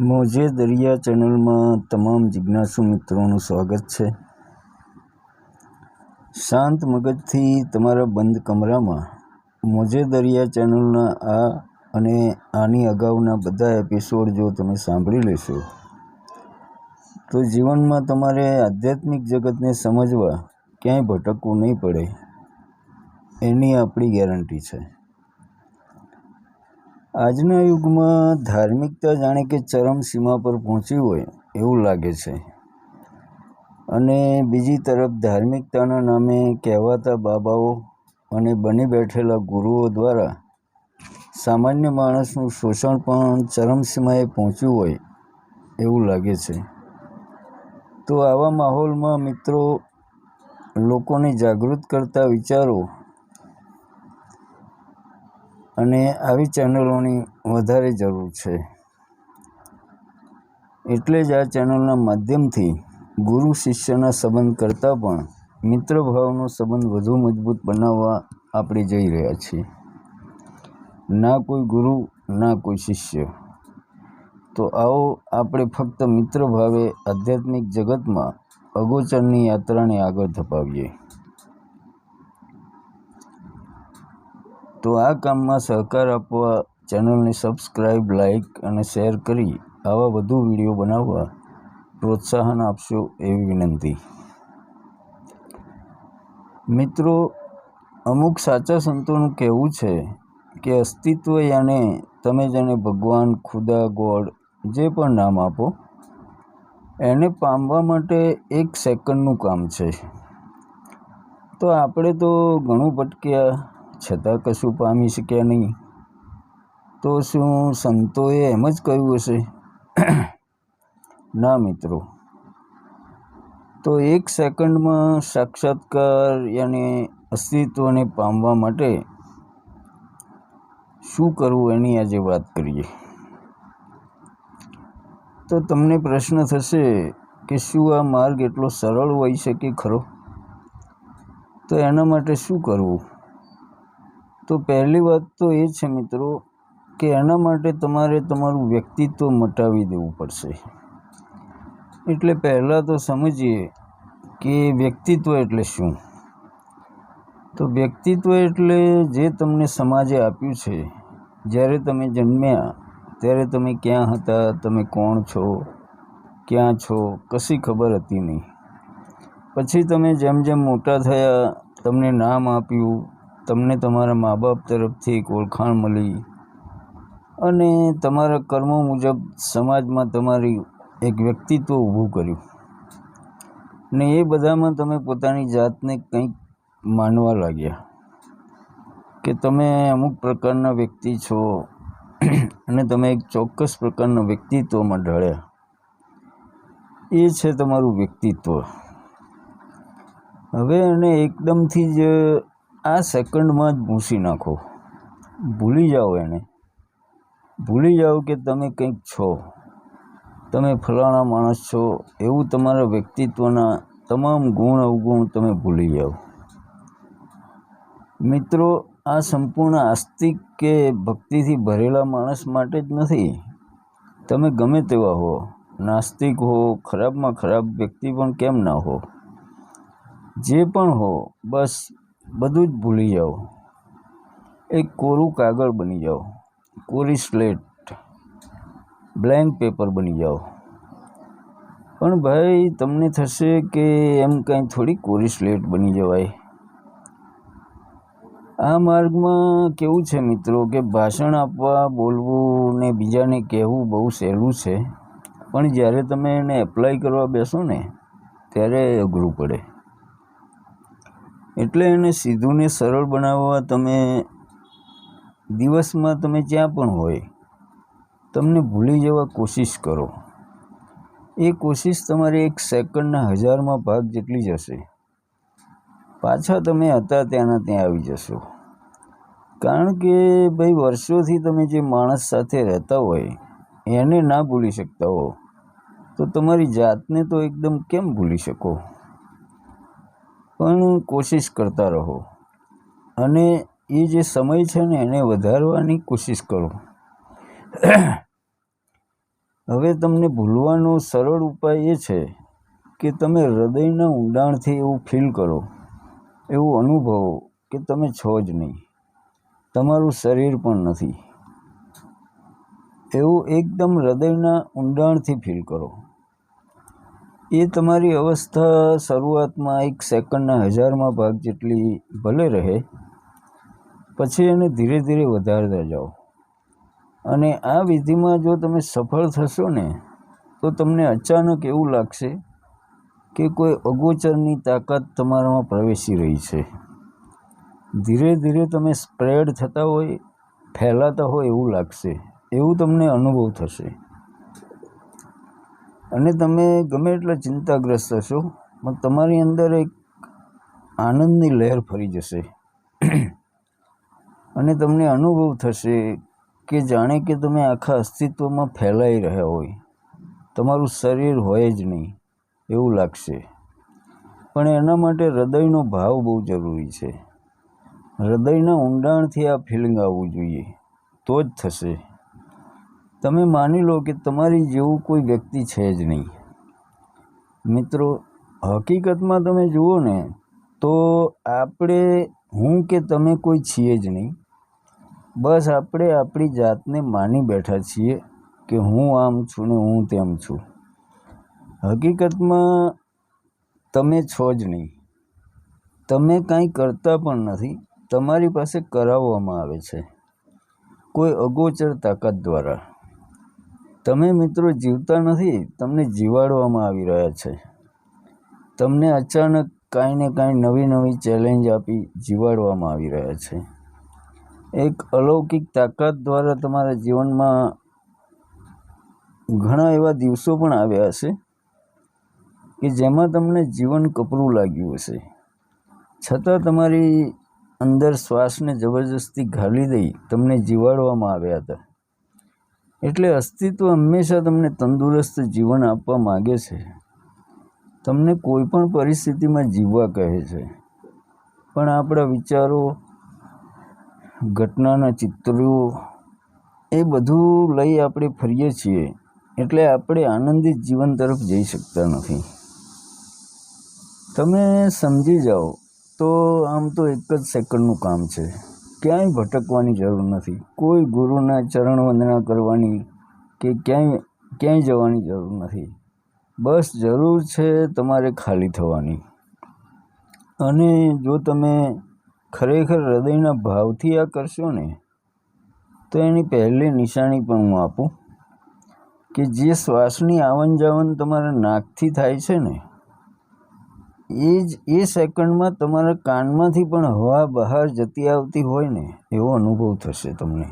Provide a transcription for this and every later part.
મોજે દરિયા ચેનલમાં તમામ જિજ્ઞાસુ મિત્રોનું સ્વાગત છે. શાંત મગજથી તમારા બંધ કમરામાં મોજે દરિયા ચેનલના આ અને આની અગાઉના બધા એપિસોડ જો તમે સાંભળી લેશો, તો જીવનમાં તમારે આધ્યાત્મિક જગતને સમજવા ક્યાંય ભટકવું નહીં પડે, એની આપણી ગેરંટી છે. આજના યુગમાં ધાર્મિકતા જાણે કે ચરમસીમા પર પહોંચી હોય એવું લાગે છે. અને બીજી તરફ ધાર્મિકતાના નામે કહેવાતા બાબાઓ અને બની બેઠેલા ગુરુઓ દ્વારા સામાન્ય માણસનું શોષણ પણ ચરમસીમાએ પહોંચ્યું હોય એવું લાગે છે. તો આવા માહોલમાં મિત્રો લોકોને જાગૃત કરતા વિચારો અને આવી ચેનલોની વધારે જરૂર છે. એટલે જ આ ચેનલના માધ્યમથી ગુરુ શિષ્યના સંબંધ કરતાં પણ મિત્ર ભાવનો સંબંધ વધુ મજબૂત બનાવવા આપણે જઈ રહ્યા છીએ. ના કોઈ ગુરુ, ના કોઈ શિષ્ય. તો આવો આપણે ફક્ત મિત્ર ભાવે આધ્યાત્મિક જગતમાં અગોચરની યાત્રાને આગળ ધપાવીએ. તો આ કામમાં સહકાર આપવા ચેનલને સબસ્ક્રાઈબ લાઈક અને શેર કરી આવા વધુ વીડિયો બનાવવા પ્રોત્સાહન આપશો એવી વિનંતી. મિત્રો, અમુક સાચા સંતોનું કહેવું છે કે અસ્તિત્વ યાને તમે જેને ભગવાન, ખુદા, ગોડ જે પણ નામ આપો, એને પામવા માટે એક સેકન્ડનું કામ છે. તો આપણે તો ઘણું ભટક્યા છતાં કશું પામી શક્યા નહીં. તો શું સંતોએ એમ જ કહ્યું હશે? ના મિત્રો. તો એક સેકન્ડમાં સાક્ષાત્કાર યાને અસ્તિત્વને પામવા માટે શું કરવું એની આજે વાત કરીએ. તો તમને પ્રશ્ન થશે કે શું આ માર્ગ એટલો સરળ હોઈ શકે ખરો? તો એના માટે શું કરવું? તો પહેલી વાત તો એ છે મિત્રો કે એના માટે તમારે તમારું વ્યક્તિત્વ મટાવી દેવું પડશે. એટલે પહેલાં તો સમજીએ કે વ્યક્તિત્વ એટલે શું? તો વ્યક્તિત્વ એટલે જે તમને સમાજે આપ્યું છે, જ્યારે તમે જન્મ્યા, ત્યારે તમે ક્યાં હતા, તમે કોણ છો, ક્યાં છો, કશી ખબર હતી નહીં. પછી તમે જેમ જેમ મોટા થયા, તમને નામ આપ્યું તમને તમારા મા બાપ તરફથી એક ઓળખાણ મળી અને તમારા કર્મો મુજબ સમાજમાં તમારી એક વ્યક્તિત્વ ઊભું કર્યું. ને એ બધામાં તમે પોતાની જાતને કંઈક માનવા લાગ્યા કે તમે અમુક પ્રકારના વ્યક્તિ છો અને તમે એક ચોક્કસ પ્રકારના વ્યક્તિત્વમાં ઢળ્યા. એ છે તમારું વ્યક્તિત્વ. હવે એને એકદમથી જ આ સેકન્ડમાં જ ભૂંસી નાખો. ભૂલી જાઓ એને. ભૂલી જાઓ કે તમે કંઈક છો. તમે ફલાણા માણસ છો. એવું તમારા વ્યક્તિત્વના તમામ ગુણ અવગુણ તમે ભૂલી જાઓ. મિત્રો, આ સંપૂર્ણ આસ્તિક કે ભક્તિથી ભરેલા માણસ માટે જ નથી. તમે ગમે તેવા હો. નાસ્તિક હો, ખરાબમાં ખરાબ વ્યક્તિ પણ કેમ ના હો? જે પણ હો, બસ બધું જ ભૂલી જાઓ. એક કોરું કાગળ બની જાઓ. કોરી સ્લેટ. બ્લેન્ક પેપર બની જાઓ. પણ ભાઈ, તમને થશે કે એમ કંઈ થોડી કોરી સ્લેટ બની જવાય. આ માર્ગમાં કેવું છે મિત્રો કે ભાષણ આપવા, બોલવું ને બીજાને કહેવું બહુ સહેલું છે. પણ જ્યારે તમે એને એપ્લાય કરવા બેસો ને, ત્યારે અઘરું પડે. એટલે એને સીધું ને સરળ બનાવવા તમે દિવસમાં તમે જ્યાં પણ હોય, તમને ભૂલી જવા કોશિશ કરો. એ કોશિશ તમારી એક સેકન્ડના હજારમાં ભાગ જેટલી જશે પાછા તમે હતા ત્યાંના ત્યાં આવી જશો. કારણ કે ભાઈ, વર્ષોથી તમે જે માણસ સાથે રહેતા હોય, એને ના ભૂલી શકતા હો. તો તમારી જાતને તો એકદમ કેમ ભૂલી શકો? પણ કોશિશ કરતા રહો. અને એ જે સમય છે ને, એને વધારવાની કોશિશ કરો. હવે તમને ભૂલવાનો સરળ ઉપાય એ છે કે તમે હૃદયના ઊંડાણથી એવું ફીલ કરો, એવું અનુભવો કે તમે છો જ નહીં. તમારું શરીર પણ નથી. એવું એકદમ હૃદયના ઊંડાણથી ફીલ કરો. એ તમારી અવસ્થા શરૂઆતમાં એક સેકન્ડના હજારમાં ભાગ જેટલી ભલે રહે, પછી એને ધીરે ધીરે વધારતા જાઓ. અને આ વિધિમાં જો તમે સફળ થશો ને, તો તમને અચાનક એવું લાગશે કે કોઈ અગોચરની તાકાત તમારામાં પ્રવેશી રહી છે. ધીરે ધીરે તમે સ્પ્રેડ થતા હોય, ફેલાતા હોય એવું લાગશે. એવું તમને અનુભવ થશે. અને તમે ગમે એટલા ચિંતાગ્રસ્ત હશો, પણ તમારી અંદર એક આનંદની લહેર ફરી જશે. અને તમને અનુભવ થશે કે જાણે કે તમે આખા અસ્તિત્વમાં ફેલાઈ રહ્યા હોય. તમારું શરીર હોય જ નહીં, એવું લાગશે. પણ એના માટે હૃદયનો ભાવ બહુ જરૂરી છે. હૃદયના ઊંડાણથી આ ફિલિંગ આવવું જોઈએ, તો જ થશે. તમે માની લો કે તમારી જેવું કોઈ વ્યક્તિ છે જ નહીં. મિત્રો, હકીકતમાં તમે જુઓ ને, તો આપણે, હું કે તમે કોઈ છીએ જ નહીં. બસ આપણે આપણી જાતને માની બેઠા છીએ કે હું આમ છું ને હું તેમ છું. હકીકતમાં તમે છો જ નહીં. તમે કાંઈ કરતા પણ નથી. તમારી પાસે કરાવવામાં આવે છે. કોઈ અગોચર તાકાત દ્વારા. તમે મિત્રો જીવતા નથી, તમને જીવાડવામાં આવી રહ્યા છે. તમને અચાનક કાંઈ ને કાંઈ નવી નવી ચેલેન્જ આપી જીવાડવામાં આવી રહ્યા છે. એક અલૌકિક તાકાત દ્વારા તમારા જીવનમાં ઘણા એવા દિવસો પણ આવ્યા હશે કે જેમાં તમને જીવન કપરું લાગ્યું હશે. છતાં તમારી અંદર શ્વાસને જબરજસ્તી ઘાલી દઈ તમને જીવાડવામાં આવ્યા હતા. એટલે અસ્તિત્વ હંમેશા તમને તંદુરસ્ત જીવન આપવા માગે છે. તમને કોઈ પણ પરિસ્થિતિમાં જીવવા કહે છે. પણ આપણા વિચારો, ઘટનાના ચિત્રો, એ બધું લઈ આપણે ફરીએ છીએ, એટલે આપણે આનંદિત જીવન તરફ જઈ શકતા નથી. તમે સમજી જાઓ, તો આમ તો એક જ સેકન્ડનું કામ છે. ક્યાંય ભટકવાની જરૂર નથી. કોઈ ગુરુના ચરણ વંદના કરવાની કે ક્યાંય ક્યાંય જવાની જરૂર નથી. બસ જરૂર છે તમારે ખાલી થવાની. અને જો તમે ખરેખર હૃદયના ભાવથી આ કરશો ને, તો એની પહેલી નિશાની પણ હું આપું કે જે શ્વાસની આવન જાવન તમારા નાકથી થાય છે ને એ જ એ સેકન્ડમાં તમારા કાનમાંથી પણ હવા બહાર જતી આવતી હોય ને, એવો અનુભવ થશે તમને.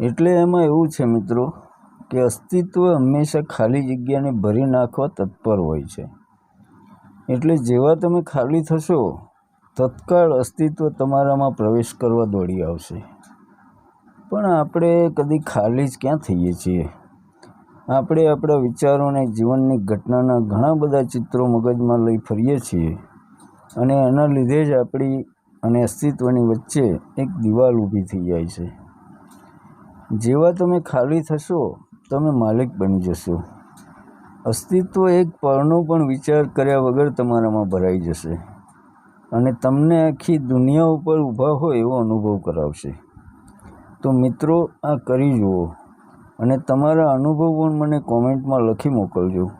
એટલે એમાં એવું છે મિત્રો, કે અસ્તિત્વ હંમેશા ખાલી જગ્યાને ભરી નાખવા તત્પર હોય છે. એટલે જેવા તમે ખાલી થશો, તત્કાળ અસ્તિત્વ તમારામાં પ્રવેશ કરવા દોડી આવશે. પણ આપણે કદી ખાલી જ ક્યાં થઈએ છીએ? આપણે આપણા વિચારોને જીવનની ઘટનાના ઘણા બધા ચિત્રો મગજમાં લઈ ફરીએ છીએ. અને એના લીધે જ આપણી અને અસ્તિત્વની વચ્ચે એક દિવાલ ઊભી થઈ જાય છે. જેવા તમે ખાલી થશો, તમે માલિક બની જશો. અસ્તિત્વ એક પળનો પણ વિચાર કર્યા વગર તમારામાં ભરાઈ જશે. અને તમને આખી દુનિયા ઉપર ઊભા હોય એવો અનુભવ કરાવશે. તો મિત્રો, આ કરી જુઓ. અને તમારા અનુભવ પણ મને કોમેન્ટમાં લખી મોકલજો.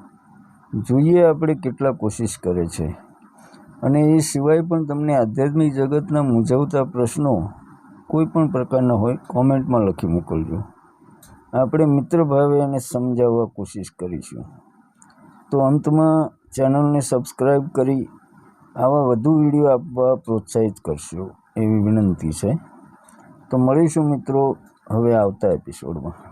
જોઈએ આપણે કેટલા કોશિશ કરે છે. અને એ સિવાય પણ તમને આધ્યાત્મિક જગતના મૂંઝવતા પ્રશ્નો કોઈ પણ પ્રકારના હોય કોમેન્ટમાં લખી મોકલજો. આપણે મિત્ર ભાવે એને સમજાવવા કોશિશ કરીશું. તો અંતમાં ચેનલને સબસ્ક્રાઈબ કરી આવા વધુ વીડિયો આપવા પ્રોત્સાહિત કરશો એવી વિનંતી છે. તો મળીશું મિત્રો હવે આવતા એપિસોડમાં